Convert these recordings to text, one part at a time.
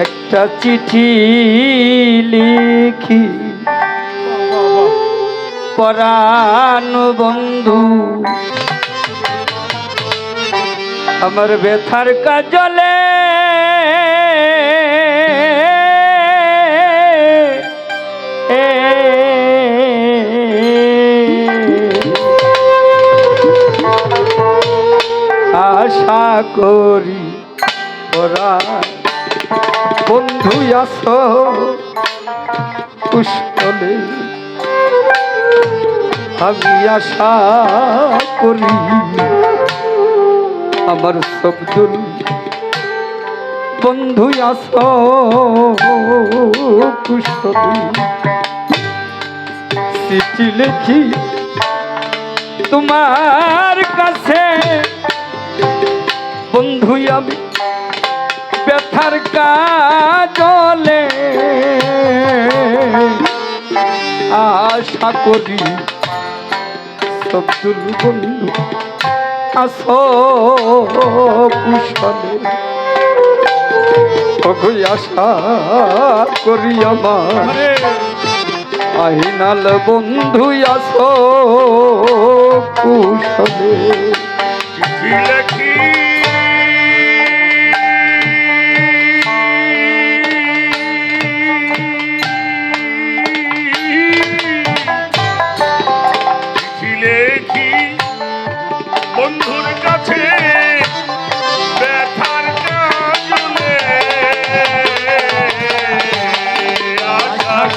একটা চিঠি লিখি। পরাণ বন্ধু আমার ব্যথার কাজলে আশা করি ওরা বন্ধু আস। কুশলে আমি আশা করি আমার সবদুল বন্ধু আস কুশলে চিঠি লিখি তোমার কাছে। বন্ধু আমি ব্যথার কাজলে আশা করি সবদুল বন্ধু আস কুশলে। ওগো আশা করি আমার আহিনাল বন্ধু আস কুশলে।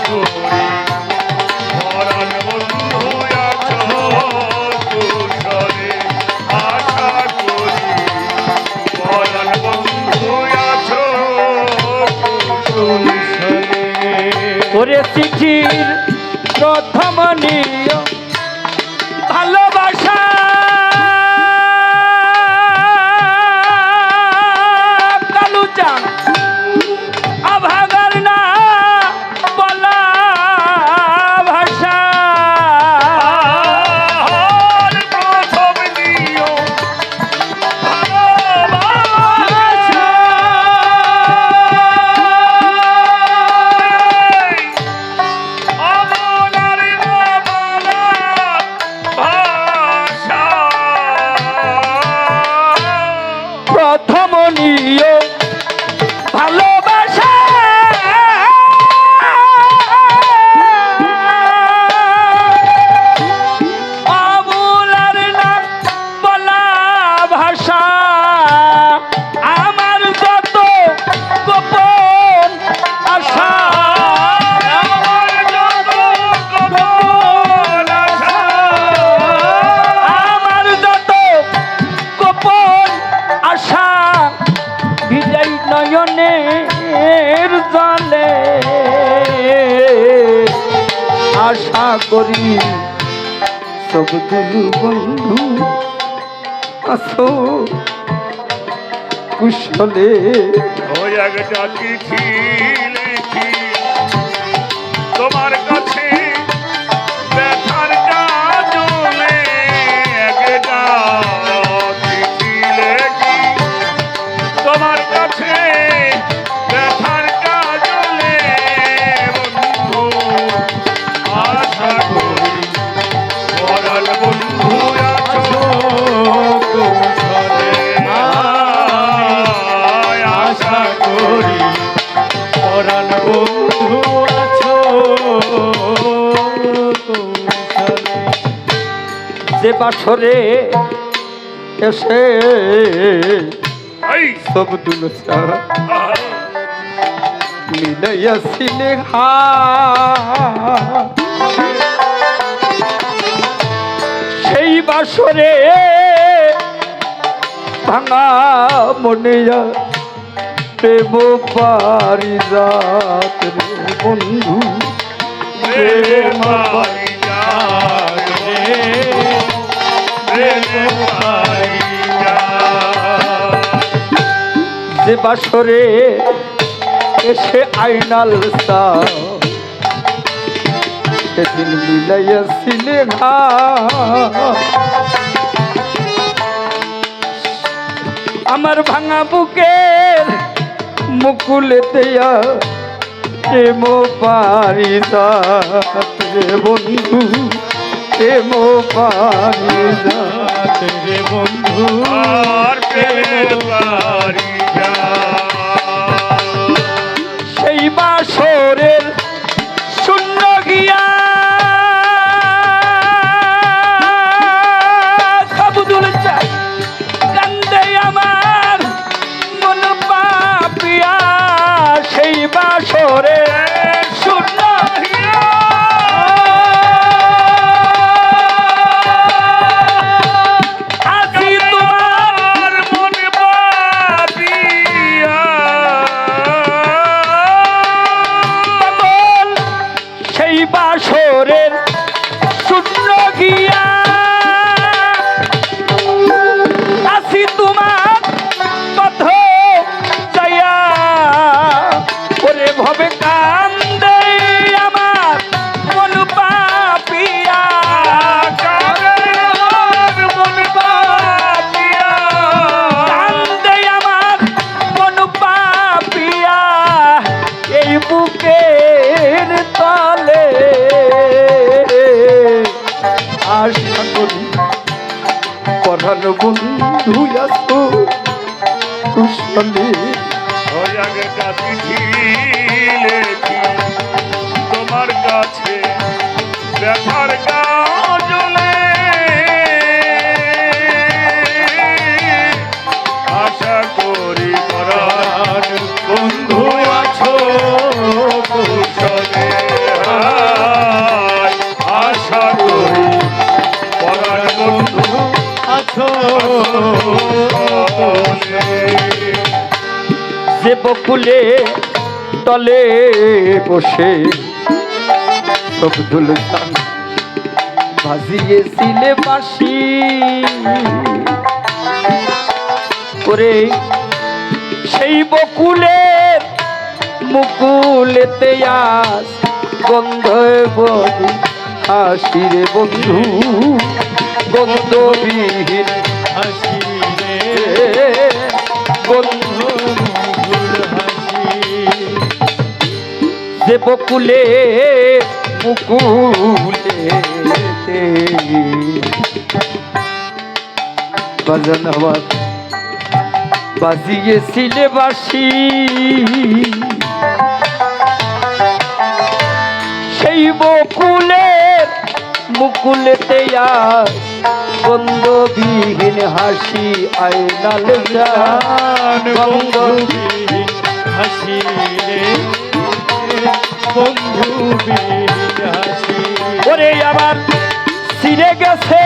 আশা দুলু বন্ধু আসো কুশলে। তোমার কাছে যে বাসরে এসে সব আহ, মিলাইয়াছিলে হা সেই বাসরে ভাঙা মনে প্রেম পারি রাত রে বন্ধু। প্রেম পারিজাত। যে বাসরে এসে আইনাল সেদিন মিলাইয়াছিলে ঘা আমার ভাঙা বুকের মুকুলেতে এমো পারিদা বন্ধু এমো পারিদা রাতে বন্ধু। সেই বাসরের শূন্য গিয়া ফুলে তলে বসে সবদুল খান ভাসিয়েছিলে বাসি করে সেই বকুলে মুকুলেতে আস গন্ধ হাসি রে বন্ধু, গন্ধবিহীন হাসি রে বন্ধু যে বকুলে মুকুলে বাজান বাজিয়েছিলে বাসি সেই বকুলের মুকুলেতে আর বন্ধবিহীন হাসি আয়নাল বন্ধবিহীন হাসি বন্ধু ওরে আমার সিরে গেছে।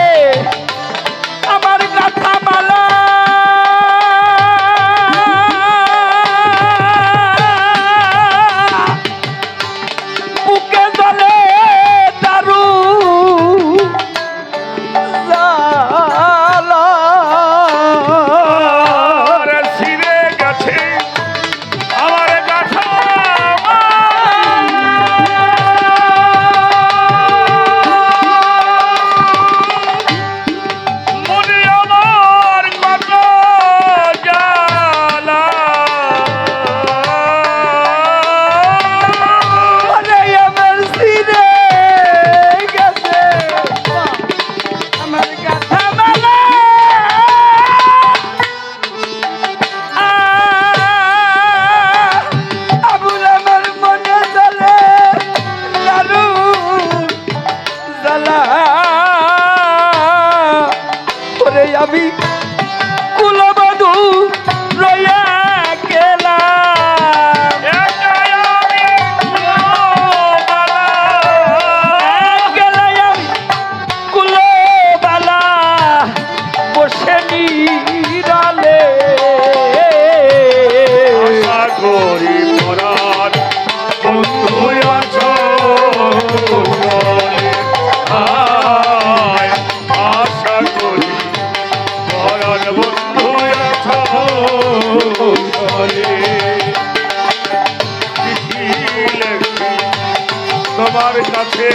কাছে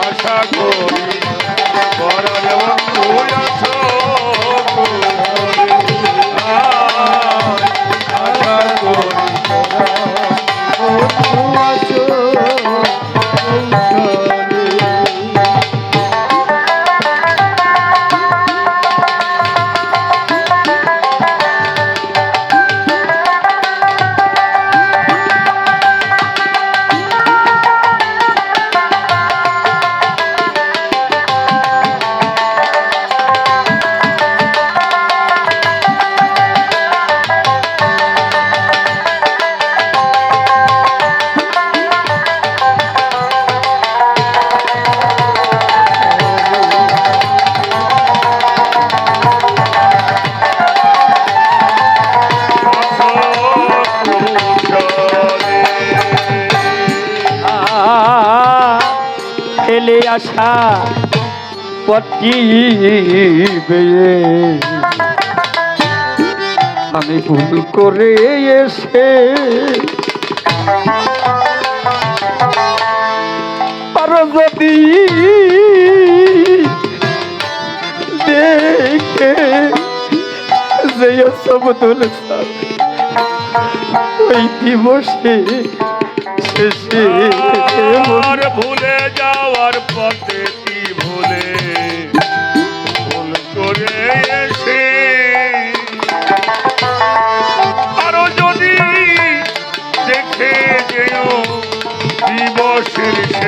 আশা করি আমি ভুল করে এসে পারো যদি দেখে যে সমতুল ওই দিবসে শেষে আর ভুলে যাওয়ার পথে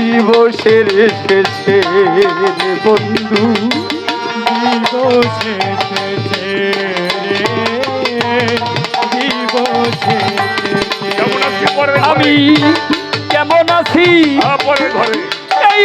দিবসের শেষে বন্ধু। দিবসে শেষে রে, কেমন আছি শেষে। আমি কেমন আছি? হ্যাঁ, ঘরে। এই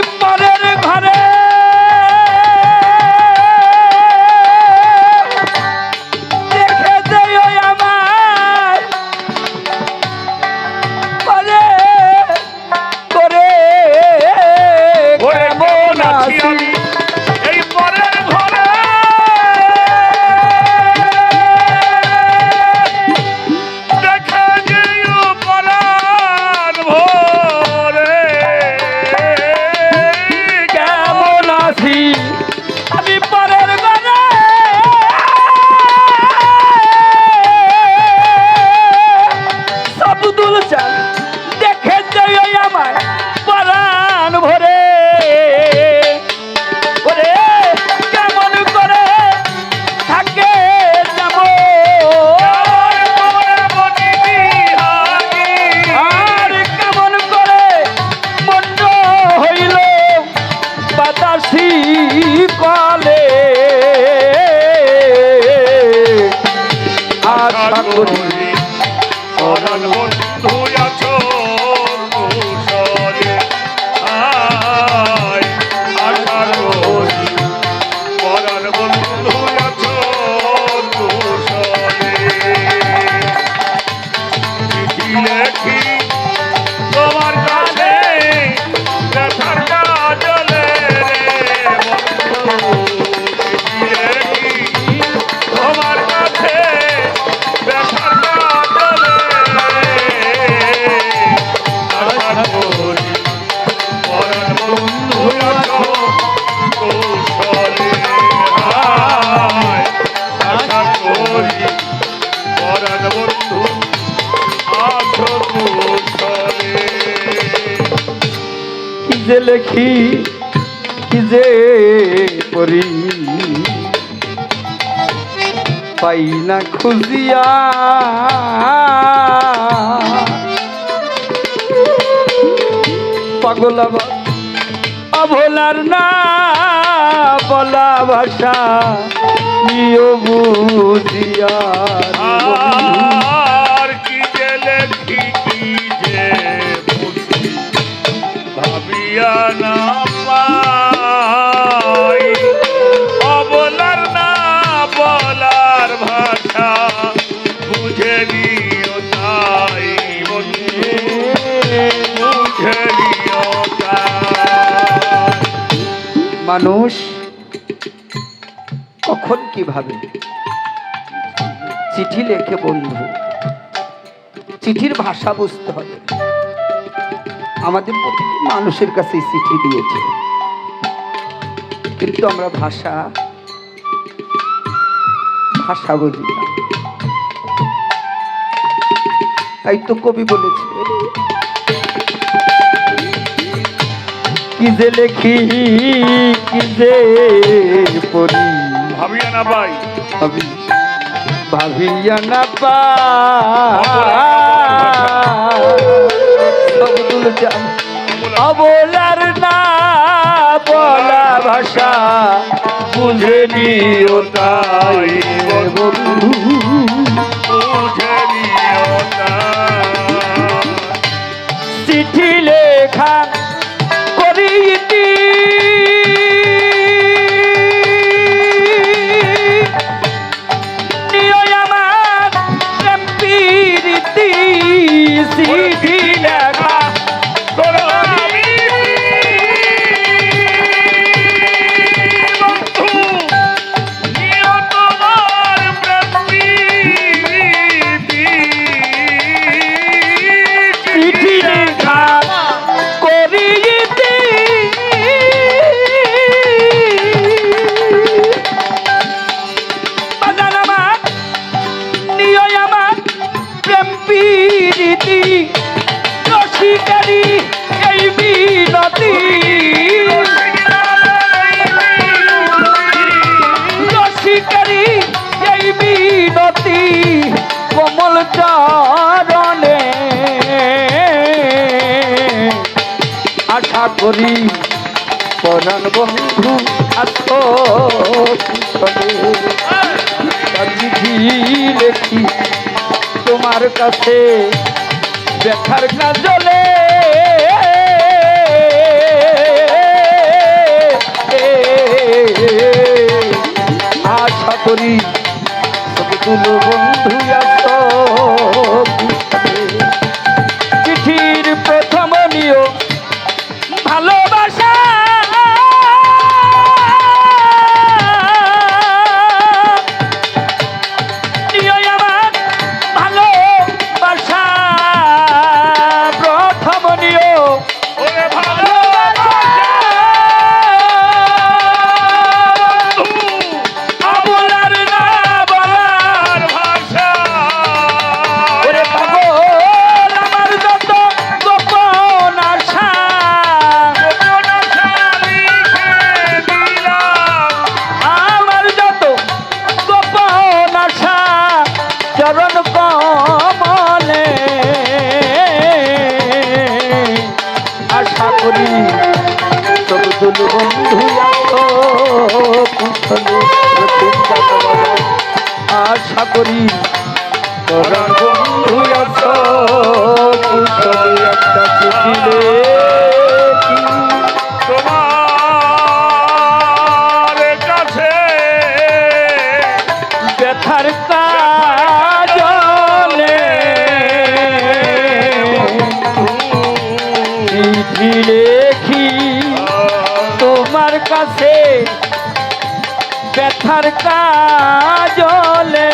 আশা লেখি কি যে পড়ি পাই না খুঁজিয়া। পাগল অভোলার না বলা ভাষা নিয় বুঝিয়া অবলার ভাষা বুঝে নিও তাই বুঝে নিও মানুষ কখন কীভাবে চিঠি লেখে বন্ধু, চিঠির ভাষা বুঝতে হবে। আমাদের প্রতিটি মানুষের কাছে চিঠি দিয়েছে। কিন্তু আমরা ভাষা ভাষা বুঝি না। তাই তো কবি বলেছে কি যে লেখি কি যে পড়ি ভাবিয়া না পাই। ভাবিয়া না পা জান অবলার না বলা ভাষা। বুঝে নিও তাই বন্ধু। বুঝে নিও তাই। চিঠি লেখা বন্ধু আছো লেখি তোমার কাছে ব্যথার কাজলে আশা করি সবতুল বন্ধু আছো সবদুল বন্ধু করো আশা করি। চরণ বন্ধু আস কুশলে একটা চিঠি ব্যথার কাজলে।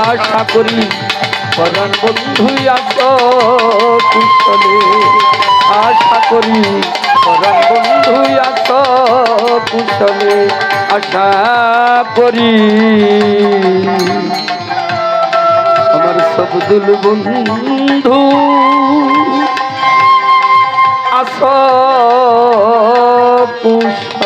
আশা করি পরাণ বন্ধু আছো কুশলে। আশা করি পরাণ বন্ধু আছো কুশলে। আশা করি। আমার সবদুল বন্ধু আক পুষ্প